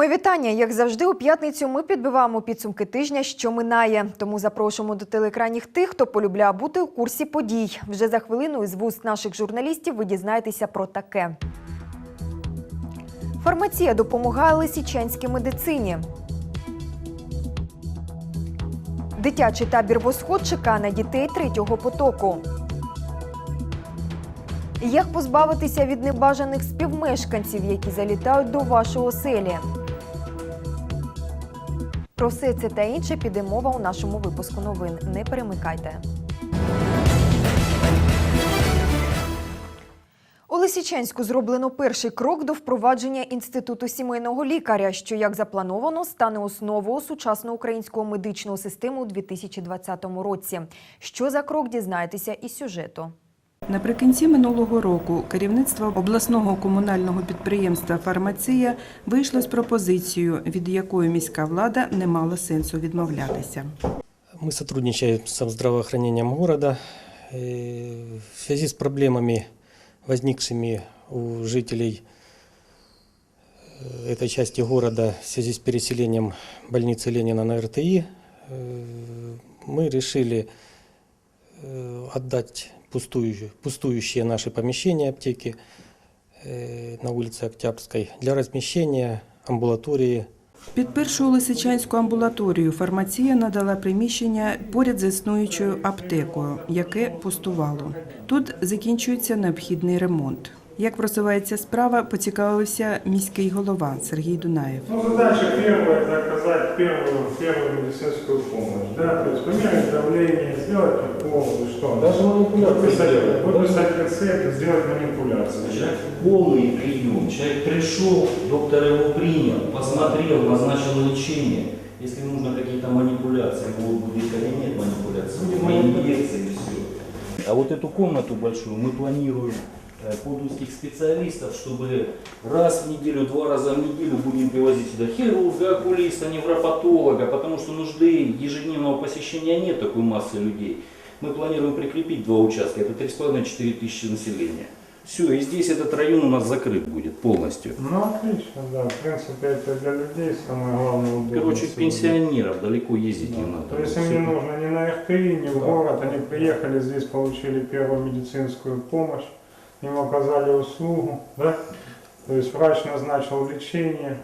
Моє вітання. Як завжди, у п'ятницю ми підбиваємо підсумки тижня, що минає. Тому запрошуємо до телекранів тих, хто полюбляє бути у курсі подій. Вже за хвилину із вуст наших журналістів ви дізнаєтеся про таке. Фармація допомагає лисичанській медицині. Дитячий табір «Восход» чекає на дітей третього потоку. Як позбавитися від небажаних співмешканців, які залітають до вашої оселі? Про все це та інше піде мова у нашому випуску новин. Не перемикайте. У Лисичанську зроблено перший крок до впровадження інституту сімейного лікаря, що, як заплановано, стане основою сучасної української медичної системи у 2020 році. Що за крок дізнаєтеся із сюжету? Наприкінці минулого року керівництво обласного комунального підприємства Фармація вийшло з пропозицією, від якої міська влада не мала сенсу відмовлятися. Мы сотрудничаем с здравоохранением города. Э, В связи с проблемами, возникшими у жителей э, этой части города в связи с переселением больницы Ленина на РТИ, э, мы решили э, отдать пустующие, пустующие наши помещения аптеки э, на улице Октябрьской для размещения амбулатории Під першу лисичанську амбулаторію фармація надала приміщення поряд з існуючою аптекою, яке пустувало. Тут закінчується необхідний ремонт. Як просувається справа, поцікавився міський голова Сергій Дунаєв. Ну, задача первая – это оказать первую, первую медицинскую помощь. Да? То есть померить давление, сделать укол, и что? Даже манипуляции выписать, сделать. выписать рецепт и сделать манипуляцию. Человек полный прием. Человек пришел, доктор его принял, посмотрел, назначил лечение. Если нужно какие-то манипуляции, вот будет или нет манипуляций, будем инъекции и все. А вот эту комнату большую мы планируем э, под узких специалистов, чтобы раз в неделю, два раза в неделю будем привозить сюда хирурга, окулиста, невропатолога, потому что нужды ежедневного посещения нет такой массы людей. Мы планируем прикрепить два участка, это 3,5-4 тысячи населения. Все, и здесь этот район у нас закрыт будет полностью. Ну, отлично, да. В принципе, это для людей самое главное удобство. Короче, сегодня. пенсионеров далеко ездить не Да. надо. То есть им не нужно ни на РТИ, ни в Да. город. Они приехали здесь, получили первую медицинскую помощь, им оказали услугу, да? То есть врач назначил лечение.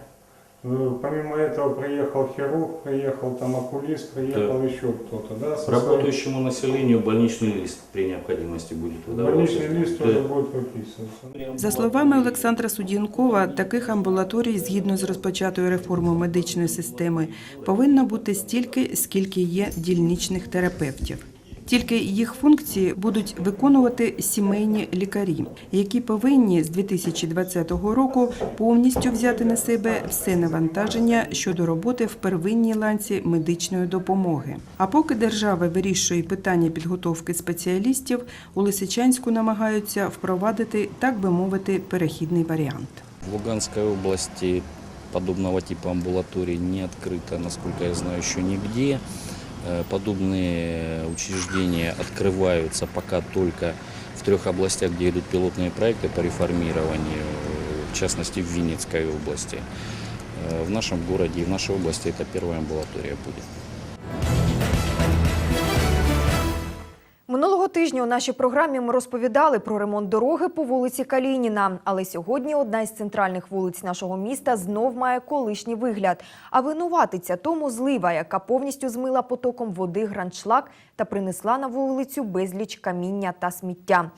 Э, Помимо этого приехал хирург, приехал там окулист, приехал еще кто-то, да? со своим- Работающему населению больничный лист при необходимости будет выдаваться. Больничный лист Да. тоже будет выписываться. За словами Олександра Судінкова, таких амбулаторій, згідно з розпочатою реформою медичної системи, повинно бути стільки, скільки є дільничних терапевтів. Тільки їх функції будуть виконувати сімейні лікарі, які повинні з 2020 року повністю взяти на себе все навантаження щодо роботи в первинній ланці медичної допомоги. А поки держава вирішує питання підготовки спеціалістів, у Лисичанську намагаються впровадити, так би мовити, перехідний варіант. В Луганской области подобного типа амбулаторий не открыто, насколько я знаю, еще нигде. Э, Подобные учреждения открываются пока только в трех областях, где идут пилотные проекты по реформированию, э, в частности в Винницкой области. Э, В нашем городе и в нашей области это первая амбулатория будет. Тижня у нашій програмі ми розповідали про ремонт дороги по вулиці Калініна. Але сьогодні одна із центральних вулиць нашого міста знов має колишній вигляд. А винуватиця тому злива, яка повністю змила потоком води гранчлак та принесла на вулицю безліч каміння та сміття.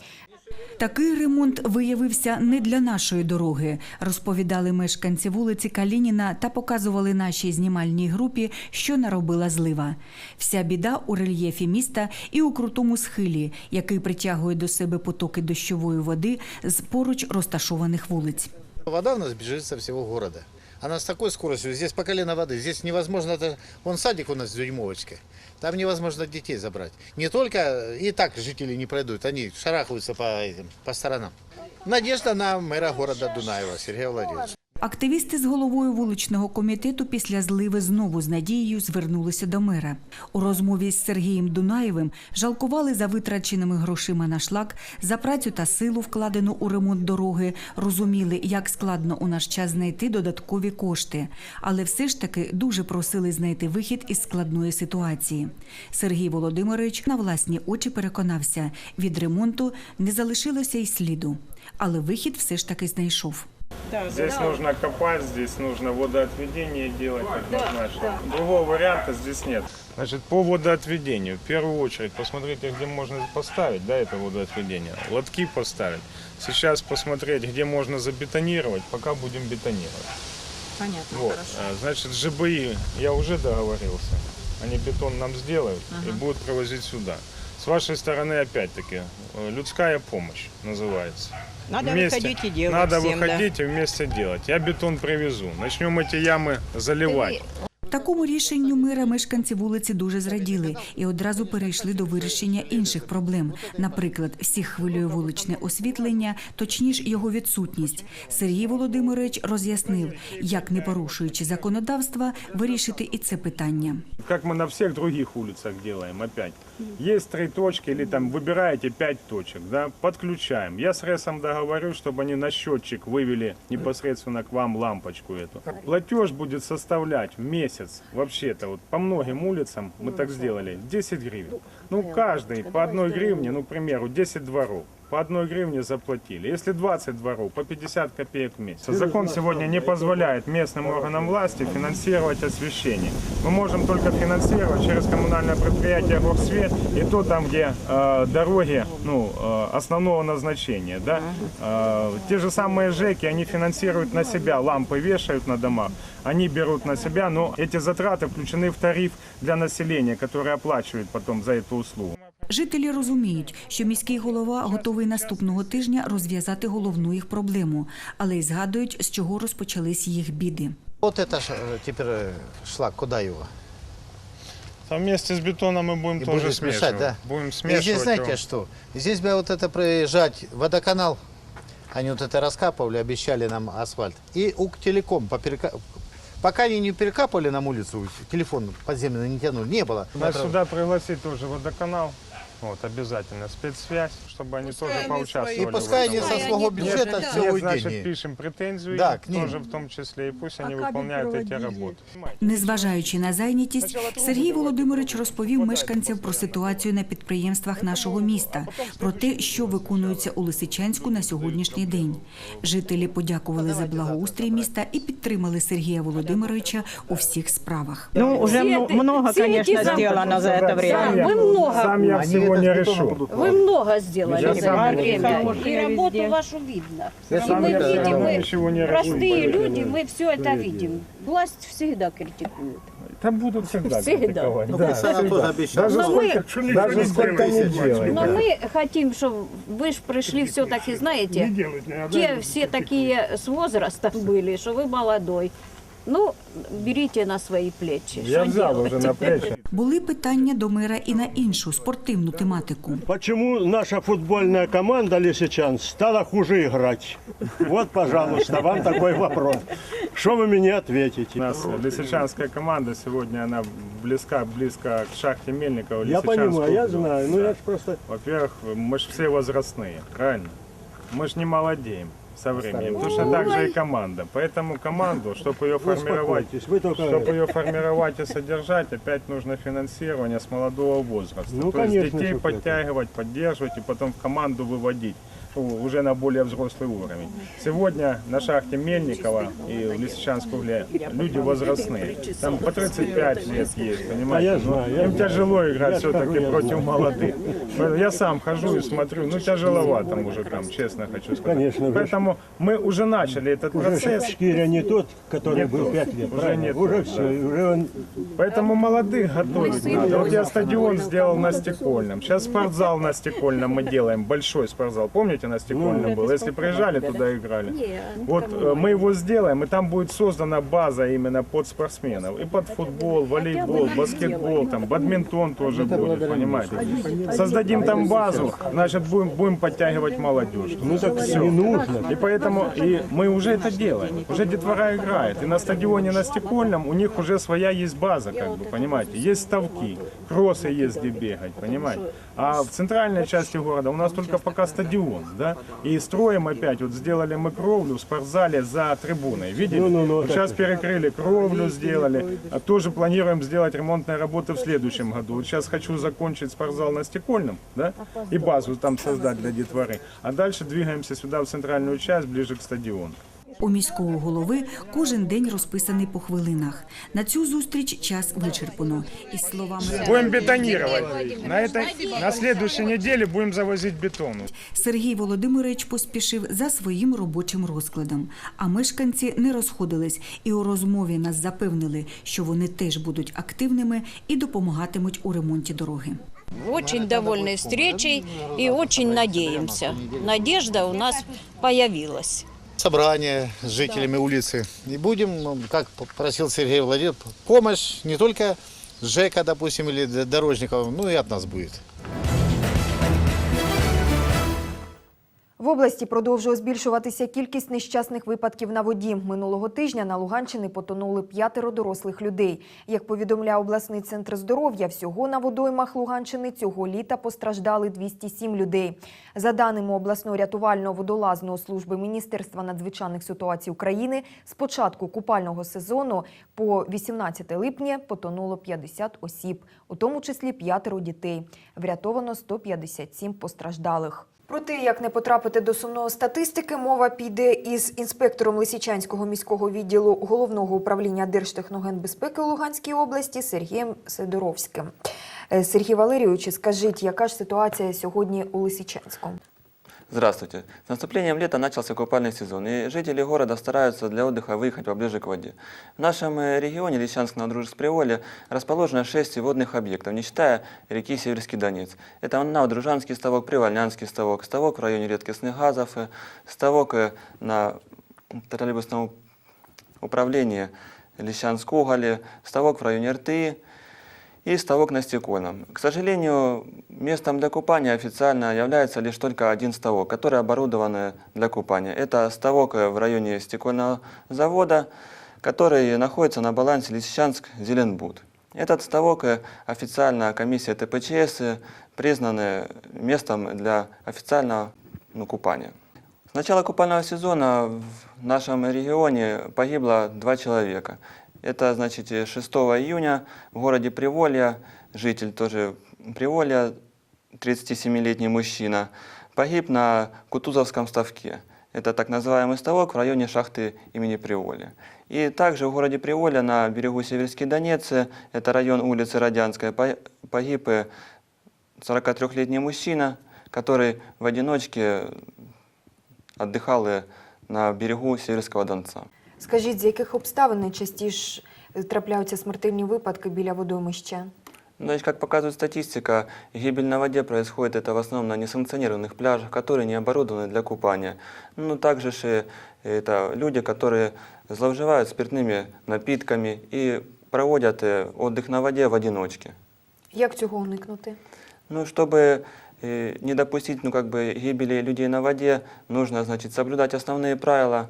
Такий ремонт виявився не для нашої дороги, розповідали мешканці вулиці Калініна та показували нашій знімальній групі, що наробила злива. Вся біда у рельєфі міста і у крутому схилі, який притягує до себе потоки дощової води з поруч розташованих вулиць. Вода у нас бежит со всего города. Она с такой скоростью, здесь по колено воды, здесь невозможно, это, вон садик у нас с дюймовочкой, там невозможно детей забрать. Не только, и так жители не пройдут, они шарахаются по, этим, по сторонам. Надежда на мэра города Дунаева Сергея Владимировича. Активісти з головою вуличного комітету після зливи знову з надією звернулися до мера. У розмові з Сергієм Дунаєвим жалкували за витраченими грошима на шлак, за працю та силу, вкладену у ремонт дороги, розуміли, як складно у наш час знайти додаткові кошти, але все ж таки дуже просили знайти вихід із складної ситуації. Сергій Володимирович на власні очі переконався, від ремонту не залишилося й сліду, але вихід все ж таки знайшов. Здесь нужно копать, здесь нужно водоотведение делать однозначно. Другого варианта здесь нет. Значит, по водоотведению, в первую очередь, посмотрите, где можно поставить, да, это водоотведение. Лотки поставить. Сейчас посмотреть, где можно забетонировать, пока будем бетонировать. Понятно, Вот. хорошо. А, Значит, ЖБИ, я уже договорился. Они бетон нам сделают и будут привозить сюда. С вашей стороны, опять-таки, э, людская помощь называется. Надо Вместе. выходить и делать Надо всем, да. выходить и вместе делать. Я бетон привезу. Начнем эти ямы заливать. Такому рішенню мера мешканці вулиці дуже зраділи і одразу перейшли до вирішення інших проблем. Наприклад, всіх хвилює вуличне освітлення, точніше його відсутність. Сергій Володимирович роз'яснив, як не порушуючи законодавства, вирішити і це питання. Как мы на всех других улицах делаем опять. Есть три точки или там выбираете пять точек, да, подключаем. Я с РЭСом договорю, чтобы они на счетчик вывели непосредственно к вам лампочку эту. Платеж будет составлять в месяц, вообще-то, вот по многим улицам мы так сделали, 10 гривен. Ну, каждый по одной гривне, ну, к примеру, 10 дворов. По одной гривне заплатили. Если 20 дворов, по 50 копеек в месяц. Закон сегодня не позволяет местным органам власти финансировать освещение. Мы можем только финансировать через коммунальное предприятие «Горсвет» и то там, где э, дороги ну, э, основного назначения. Да? Э, те же самые ЖЭКи, они финансируют на себя, лампы вешают на домах, они берут на себя, но эти затраты включены в тариф для населения, который оплачивает потом за эту услугу. Жителі розуміють, що міський голова готовий наступного тижня розв'язати головну їх проблему, але й згадують, з чого розпочались їх біди. Вот это ж, э, теперь э, шлак, куда его? Там вместе с бетоном мы будем И тоже будешь смешивать. мешать, да? Будем И смешивать. здесь знаете его. что? Здесь бы вот это проезжать водоканал, они вот это раскапывали, обещали нам асфальт. И УКТелеком, поперека- пока они не перекапывали нам улицу, телефон подземный не тянули, не было. Нас сюда пригласить тоже водоканал. Вот, обязательно. Спецсвязь, чтобы они тоже поучаствовали. И пускай в они этом. со своего бюджета Нет, все значит, уйдет. пишем претензию Да, им к ним. тоже в том числе, и пусть они выполняют эти работы. Незважаючи на зайнятість, Сергій Володимирович розповів мешканцям про ситуацію на підприємствах нашого міста, про те, що виконується у Лисичанську на сьогоднішній день. Жителі подякували за благоустрій міста і підтримали Сергія Володимировича у всіх справах. Ну, уже мно- много, конечно, сделано за это время. Сам я- Вы много. Сам я Они всего это не с бетоном решу. будут Вы много сделали Я за сам это не время. знаю. И работу вашу видно. Я И сам мы я все видим, равно мы ничего не решу. простые люди, мы все это видим. Власть всегда критикует. Там будут всегда Всегда. критиковать. Ну, Да, пусть она тоже обещала. Даже Но мы- сколько, даже сколько не делай. Но мы хотим, чтобы вы ж пришли все-таки, знаете, те все такие с возрастом были, что вы молодой. Ну, берите на свои плечи. Я Что взял делать? уже на плечи. Були питання до мера і на іншу спортивну тематику. Почему наша футбольная команда Лисичан стала хуже играть? Вот, пожалуйста, вам такой вопрос. Что вы мне У ответите? нас лисичанская команда сегодня, она близка, близко к шахте Мельникова. Я Лисичанску. понимаю, я знаю, но Да. я ж просто... Во-первых, мы же все возрастные, правильно? Мы же не молодеем со временем. Точно так же и команда. Поэтому команду, чтобы ее формировать, Успокойтесь, вы только... чтобы ее формировать и содержать, опять нужно финансирование с молодого возраста. Ну, То есть конечно, детей что это. подтягивать, поддерживать и потом в команду выводить Уже на более взрослый уровень. Сегодня на шахте Мельникова и в Лисичанском угле люди возрастные. Там по 35 лет есть, понимаете? А я Ну, Им тяжело играть все-таки против молодых. Я сам хожу и смотрю, ну тяжеловато мужикам, честно хочу сказать. Конечно, Поэтому мы уже начали этот Уже процесс. Шкиря не тот, который был тот. пять лет, Уже правильно? не Уже все, да. уже он... Поэтому молодых готовить надо. Вот я стадион сделал на Стекольном. Сейчас спортзал на Стекольном мы делаем, большой спортзал. Помните, на Стекольном был. Если приезжали, туда играли. Не, Вот э, мы его сделаем, и там будет создана база именно под спортсменов. И под футбол, волейбол, баскетбол, там, бадминтон тоже будет, понимаете? Создадим там базу, значит, будем, будем подтягивать молодежь. Ну так Всё. не нужно. И поэтому и мы уже это делаем. Уже детвора играет. И на стадионе на Стекольном у них уже своя есть база, как бы, понимаете. Есть ставки, кроссы есть где бегать, понимаете. А в центральной части города у нас только пока стадион, да. И строим опять, вот сделали мы кровлю в спортзале за трибуной. Видели? Ну-ну-ну, Вот так. сейчас перекрыли кровлю, сделали. А тоже планируем сделать ремонтные работы в следующем году. Вот сейчас хочу закончить спортзал на Стекольном, да, и базу там создать для детворы. А дальше двигаемся сюда, в центральную часть, ближе к стадиону. У міського голови кожен день розписаний по хвилинах. На цю зустріч час вичерпано. Із словами Будем бетонировать. На, этой, на следующей неделе будем завозить бетон. Сергій Володимирович поспішив за своїм робочим розкладом. А мешканці не розходились і у розмові нас запевнили, що вони теж будуть активними і допомагатимуть у ремонті дороги. Очень довольны встречей и очень надеемся. Надежда у нас появилась. Собрание с жителями улицы. И будем, как просил Сергей Владимирович, помощь не только ЖЭКа, допустим, или дорожников, ну и от нас будет. Області продовжує збільшуватися кількість нещасних випадків на воді. Минулого тижня на Луганщині потонули п'ятеро дорослих людей. Як повідомляє обласний центр здоров'я, всього на водоймах Луганщини цього літа постраждали 207 людей. За даними обласної рятувально-водолазної служби Міністерства надзвичайних ситуацій України, з початку купального сезону по 18 липня потонуло 50 осіб, у тому числі п'ятеро дітей. Врятовано 157 постраждалих. Про те, як не потрапити до сумної статистики, мова піде із інспектором Лисичанського міського відділу головного управління Держтехногенбезпеки Луганській області Сергієм Сидоровським. Е, Сергій Валерійович, скажіть, яка ж ситуація сьогодні у Лисичанську? Здравствуйте. С наступлением лета начался купальный сезон, и жители города стараются для отдыха выехать поближе к воде. В нашем э, регионе Лисичанск на Дружбе расположено 6 водных объектов, не считая реки Северский Донец. Это Новодружанский ставок, Привольнянский ставок, ставок в районе редкостных газов, э, ставок э, на троллейбусном управлении Лисичанск-Уголе, ставок в районе РТИ, и ставок на Стекольном. К сожалению, местом для купания официально является лишь только один ставок, который оборудован для купания. Это ставок в районе Стекольного завода, который находится на балансе Лисичанск-Зеленбуд. Этот ставок э, официально комиссия ТПЧС э, признаны местом для официального ну, купания. С начала купального сезона в нашем регионе погибло два человека. Это, значит, 6 июня в городе Приволье, житель тоже Приволья, 37-летний мужчина, погиб на Кутузовском ставке. Это так называемый ставок в районе шахты имени Приволья. И также в городе Приволье на берегу Северский Донец, это район улицы Родянская, по- погиб э, 43-летний мужчина, который в одиночке отдыхал э, на берегу Северского Донца. Скажіть, з яких обставин найчастіше трапляються смертельні випадки біля водоймища? Ну, Значит, как показывает статистика, гибель на воде происходит это в основном на несанкционированных пляжах, которые не оборудованы для купания. Ну, также же это люди, которые зловживают спиртными напитками и проводят э, отдых на воде в одиночке. Як цього уникнути? Ну, чтобы э, не допустить, ну, как бы, гибели людей на воде, нужно, значит, соблюдать основные правила э,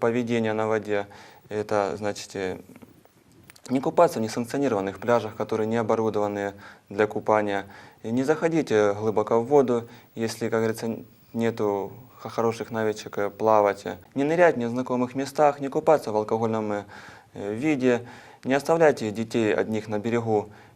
поведения на воде. Это, значит, э, не купаться в несанкционированных пляжах, которые не оборудованы для купания. И не заходите глубоко в воду, если, как говорится, нету хороших навычек э, плавать. Не нырять в незнакомых местах, не купаться в алкогольном э, виде, не оставляйте детей одних на берегу э,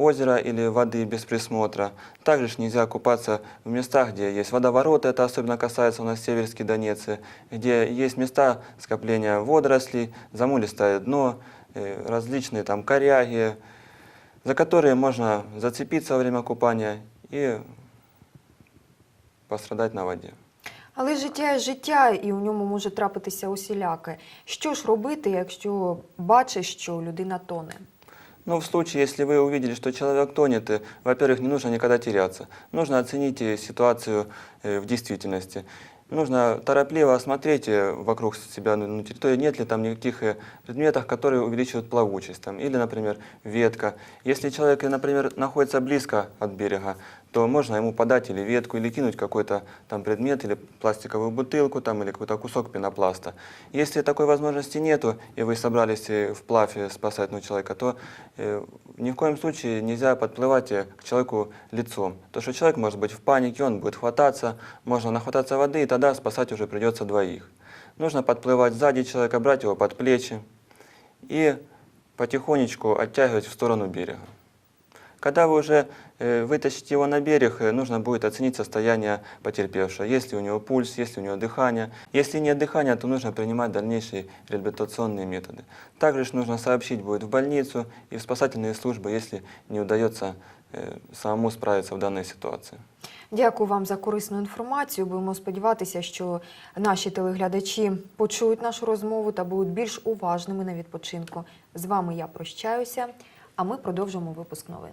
озера или воды без присмотра. Также ж нельзя купаться в местах, где есть водовороты, это особенно касается у нас Северский Донец, где есть места скопления водорослей, замулистое дно, э, различные там коряги, за которые можно зацепиться во время купания и пострадать на воде. Але життя є життя, і у ньому може трапитися усіляке. Що ж робити, якщо бачиш, що людина тоне? Ну, в случае, если вы увидели, что человек тонет, во-первых, не нужно никогда теряться. Нужно оценить ситуацию э, в действительности. Нужно торопливо осмотреть э, вокруг себя на на территории, нет ли там никаких э, предметов, которые увеличивают плавучесть. Там, или, например, ветка. Если человек, например, находится близко от берега, то можно ему подать или ветку, или кинуть какой-то там предмет, или пластиковую бутылку, там, или какой-то кусок пенопласта. Если такой возможности нету, и вы собрались вплавь э, спасать ну, человека, то э, ни в коем случае нельзя подплывать э, к человеку лицом. То, что человек может быть в панике, он будет хвататься, можно нахвататься воды, и тогда спасать уже придется двоих. Нужно подплывать сзади человека, брать его под плечи и потихонечку оттягивать в сторону берега. Когда вы уже э, вытащите его на берег, э, нужно будет оценить состояние потерпевшего. Есть ли у него пульс, есть ли у него дыхание. Если нет дыхания, то нужно принимать дальнейшие реабилитационные методы. Также ж нужно сообщить будет в больницу и в спасательные службы, если не удается э, самому справиться в данной ситуации. Дякую вам за корисну інформацію. Будемо сподіватися, що наші телеглядачі почують нашу розмову та будуть більш уважними на відпочинку. З вами я прощаюся, а ми продовжимо випуск новин.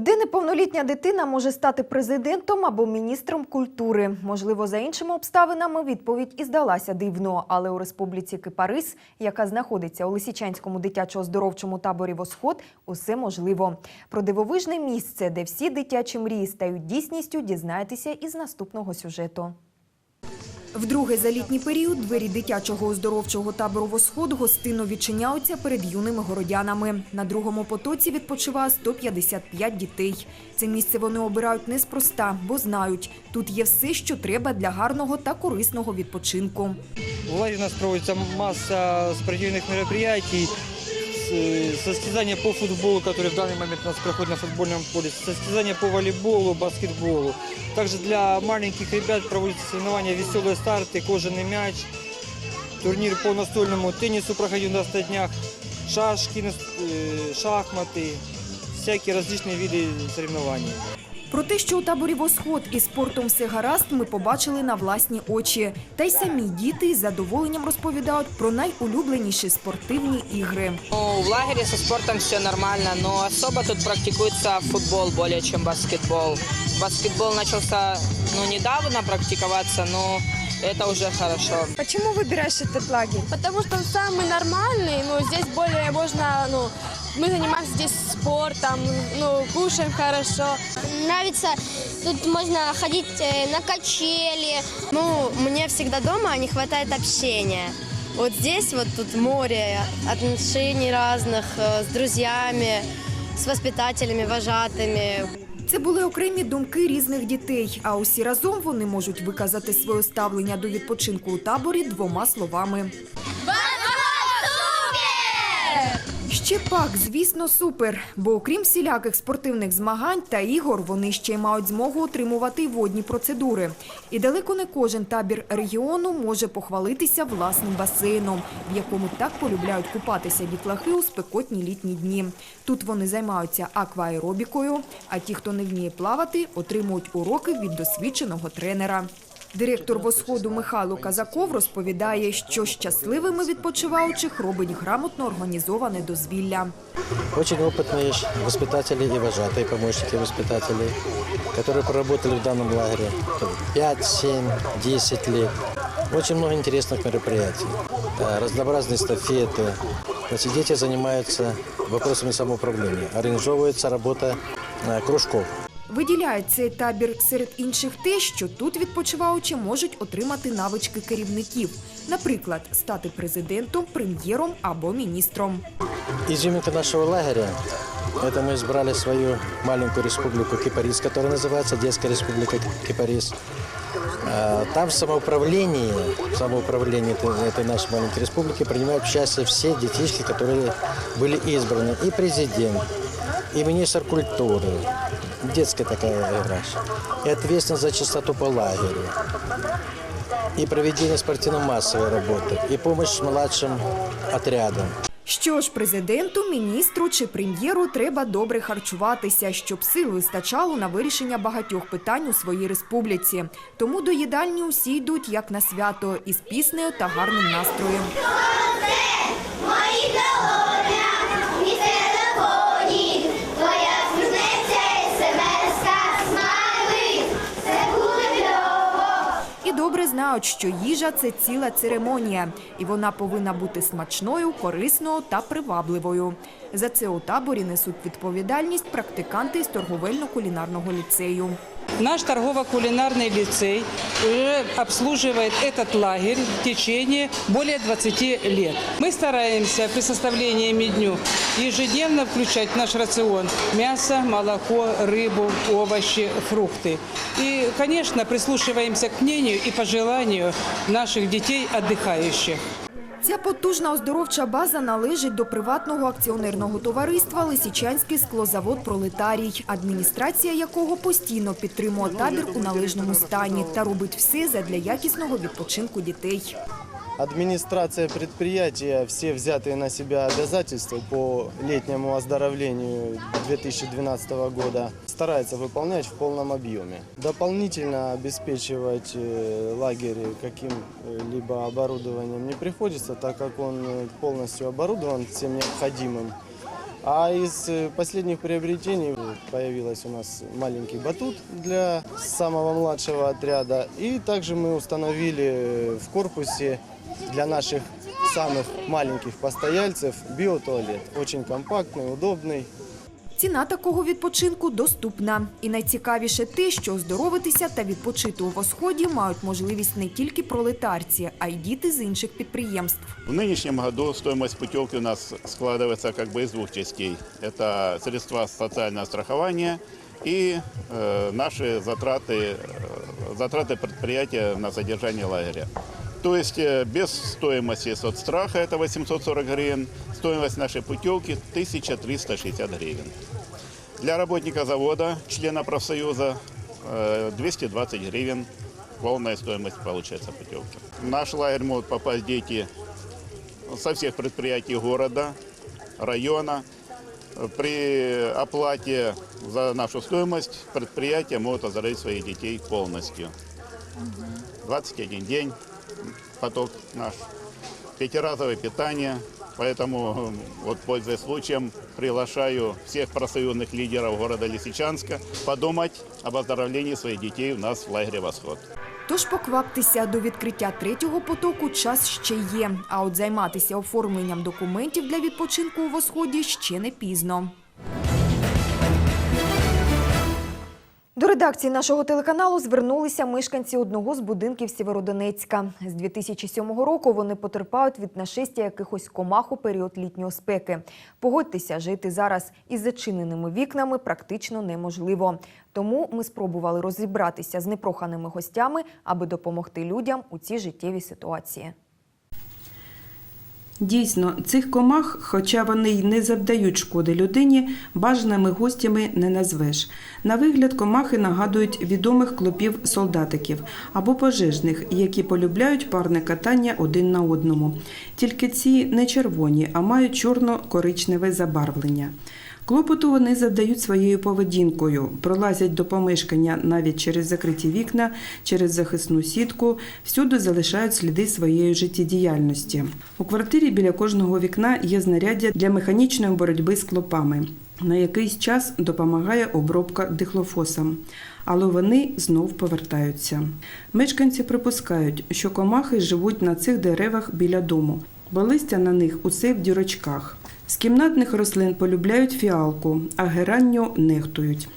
Де неповнолітня дитина може стати президентом або міністром культури? Можливо, за іншими обставинами відповідь і здалася дивно. Але у республіці Кипарис, яка знаходиться у Лисичанському дитячо-оздоровчому таборі Восход, усе можливо. Про дивовижне місце, де всі дитячі мрії стають дійсністю, дізнаєтеся із наступного сюжету. Вдруге за літній період двері дитячого оздоровчого табору «Восход» гостинно відчиняються перед юними городянами. На другому потоці відпочиває 155 дітей. Це місце вони обирають неспроста, бо знають, тут є все, що треба для гарного та корисного відпочинку. В у нас проводится масса спортивных мероприятий, состязания по футболу, которые в данный момент у нас проходят на футбольном поле, состязания по волейболу, баскетболу. Также для маленьких ребят проводятся соревнования «Веселые старты», «Кожаный мяч», турнир по настольному теннису проходил на 100 днях, шашки, нас- э, шахматы, всякие различные виды соревнований. Про те, що у таборі «Восход» із спортом все гаразд, ми побачили на власні очі. Та й самі діти з задоволенням розповідають про найулюбленіші спортивні ігри. Ну, в лагере со спортом все нормально, но особо тут практикуется футбол более чем баскетбол. Баскетбол начался ну, недавно практиковаться, но это уже хорошо. Почему выбираешь этот лагерь? Потому что он самый нормальный, ну, здесь более можно, ну, мы занимаемся здесь спортом, ну, кушаем хорошо. Нравится, тут можно ходить э, на качели. Ну, мне всегда дома не хватает общения. Вот здесь вот тут море отношений разных э, с друзьями, с воспитателями, вожатыми. Це були окремі думки різних дітей, а усі разом вони можуть виказати своє ставлення до відпочинку у таборі двома словами. Ще звісно, супер. Бо окрім всіляких спортивних змагань та ігор, вони ще й мають змогу отримувати водні процедури. І далеко не кожен табір регіону може похвалитися власним басейном, в якому так полюбляють купатися дітлахи у спекотні літні дні. Тут вони займаються акваеробікою, а ті, хто не вміє плавати, отримують уроки від досвідченого тренера. Директор «Восходу» Михайло Казаков розповідає, що щасливими відпочиваючих робить грамотно організоване дозвілля. Очень опытные воспитатели и вожатые, помощники воспитателей, которые проработали в данном лагере 5, 7, 10 лет. Очень много интересных мероприятий, Да, разнообразные эстафеты. Значит, дети занимаются вопросами самоуправления, организовывается работа э, кружков. Виділяє цей табір серед інших те, що тут відпочиваючі можуть отримати навички керівників. Наприклад, стати президентом, прем'єром або міністром. Изюминка нашего лагеря – это мы избрали свою маленькую республику Кипарис, которая называется Детская республика Кипарис. А, Там в самоуправлении, в самоуправлении этой, этой нашей маленькой республики принимают участие все детишки, которые были избраны. И президент, и министр культуры. Детская такая игра. И ответственность за чистоту по лагерю. И проведение спортивно-массовой работы. И помощь младшим отрядам. Що ж, президенту, міністру чи прем'єру треба добре харчуватися, щоб сил вистачало на вирішення багатьох питань у своїй республіці. Тому до їдальні усі йдуть як на свято із піснею та гарним настроєм. Знають, що їжа це ціла церемонія, і вона повинна бути смачною, корисною та привабливою. За це у таборі несуть відповідальність практиканти з торговельно-кулінарного ліцею. Наш торгово-кулинарный лицей уже обслуживает этот лагерь в течение более 20 лет. Мы стараемся при составлении меню ежедневно включать в наш рацион мясо, молоко, рыбу, овощи, фрукты. И, конечно, прислушиваемся к мнению и пожеланию наших детей отдыхающих. Ця потужна оздоровча база належить до приватного акціонерного товариства Лисичанський склозавод Пролетарій, адміністрація якого постійно підтримує табір у належному стані та робить все задля якісного відпочинку дітей. Администрация предприятия, все взятые на себя обязательства по летнему оздоровлению 2012 года, старается выполнять в полном объеме. Дополнительно обеспечивать э, лагерь каким-либо оборудованием не приходится, так как он полностью оборудован всем необходимым. А из э, последних приобретений появилась у нас маленький батут для самого младшего отряда. И также мы установили э, в корпусе для наших самых маленьких постояльцев биотуалет. Очень компактный, удобный. Ціна такого відпочинку доступна. І найцікавіше те, що оздоровитися та відпочити у восході мають можливість не тільки пролетарці, а й діти з інших підприємств. В нынешнем году стоимость путевки у нас складывается как бы из двух частей. Это средства социального страхования и э, наши затраты, э, затраты предприятия на содержание лагеря. То есть э, без стоимости соцстраха, это 840 гривен, стоимость нашей путевки 1360 гривен. Для работника завода, члена профсоюза, э, 220 гривен полная стоимость получается путевки. Наш лагерь могут попасть дети со всех предприятий города, района. При оплате за нашу стоимость предприятия могут оздоровить своих детей полностью. 21 день поток наш, пятиразовое питание. Поэтому, э, вот пользуясь случаем, приглашаю всех профсоюзных лидеров города Лисичанска подумать об оздоровлении своих детей у нас в лагере «Восход». Тож покваптеся до відкриття третього потоку час ще є. А от займатися оформленням документів для відпочинку у восході ще не пізно. До редакції нашого телеканалу звернулися мешканці одного з будинків Сєвєродонецька. З 2007 року вони потерпають від нашестя якихось комах у період літньої спеки. Погодьтеся, жити зараз із зачиненими вікнами практично неможливо. Тому ми спробували розібратися з непроханими гостями, аби допомогти людям у цій життєвій ситуації. Дійсно, цих комах, хоча вони й не завдають шкоди людині, бажаними гостями не назвеш. На вигляд комахи нагадують відомих клопів солдатиків або пожежних, які полюбляють парне катання один на одному. Тільки ці не червоні, а мають чорно-коричневе забарвлення. Клопоту вони завдають своєю поведінкою, пролазять до помешкання навіть через закриті вікна, через захисну сітку, всюди залишають сліди своєї життєдіяльності. У квартирі біля кожного вікна є знаряддя для механічної боротьби з клопами. На якийсь час допомагає обробка дихлофосом, але вони знов повертаються. Мешканці припускають, що комахи живуть на цих деревах біля дому, бо листя на них усе в дірочках. З кімнатних рослин полюбляють фіалку, а геранню нехтують.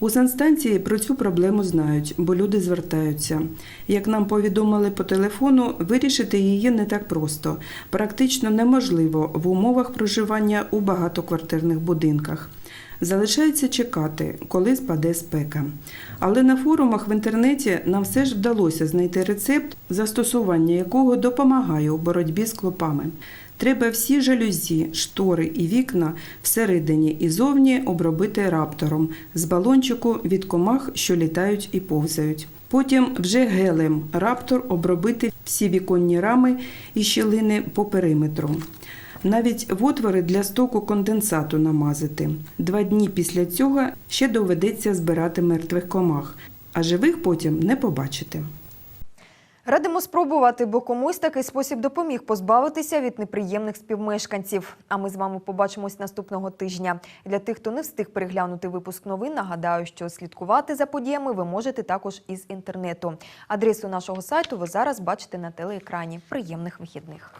У санстанції про цю проблему знають, бо люди звертаються. Як нам повідомили по телефону, вирішити її не так просто, практично неможливо в умовах проживання у багатоквартирних будинках. Залишається чекати, коли спаде спека. Але на форумах в інтернеті нам все ж вдалося знайти рецепт, застосування якого допомагає у боротьбі з клопами. Треба всі жалюзі, штори і вікна всередині і зовні обробити раптором з балончику від комах, що літають і повзають. Потім вже гелем раптор обробити всі віконні рами і щілини по периметру. навіть в отвори для стоку конденсату намазати. Два дні після цього ще доведеться збирати мертвих комах, а живих потім не побачите. Радимо спробувати, бо комусь такий спосіб допоміг позбавитися від неприємних співмешканців. А ми з вами побачимось наступного тижня. Для тих, хто не встиг переглянути випуск новин, нагадаю, що слідкувати за подіями ви можете також із інтернету. Адресу нашого сайту ви зараз бачите на телеекрані. Приємних вихідних.